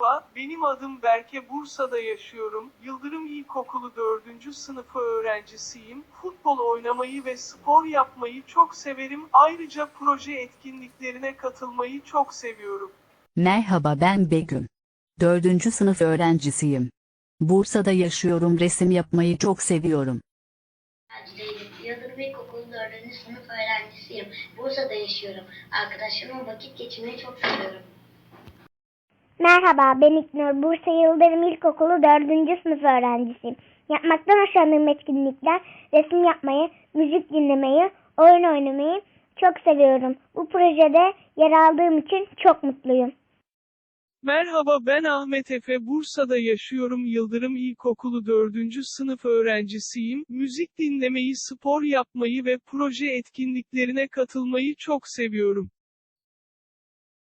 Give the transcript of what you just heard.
Merhaba, benim adım Berke Bursa'da yaşıyorum. Yıldırım İlkokulu 4. sınıfı öğrencisiyim. Futbol oynamayı ve spor yapmayı çok severim. Ayrıca proje etkinliklerine katılmayı çok seviyorum. Merhaba ben Begüm. Dördüncü sınıf öğrencisiyim. Bursa'da yaşıyorum resim yapmayı çok seviyorum. Yıldırım İlkokulu 4. sınıf öğrencisiyim. Bursa'da yaşıyorum. Arkadaşlarımla vakit geçirmeyi çok seviyorum. Merhaba, ben İknur. Bursa Yıldırım İlkokulu 4. sınıf öğrencisiyim. Yapmaktan hoşlandığım etkinlikler, resim yapmayı, müzik dinlemeyi, oyun oynamayı çok seviyorum. Bu projede yer aldığım için çok mutluyum. Merhaba ben Ahmet Efe Bursa'da yaşıyorum Yıldırım İlkokulu 4. sınıf öğrencisiyim. Müzik dinlemeyi, spor yapmayı ve proje etkinliklerine katılmayı çok seviyorum.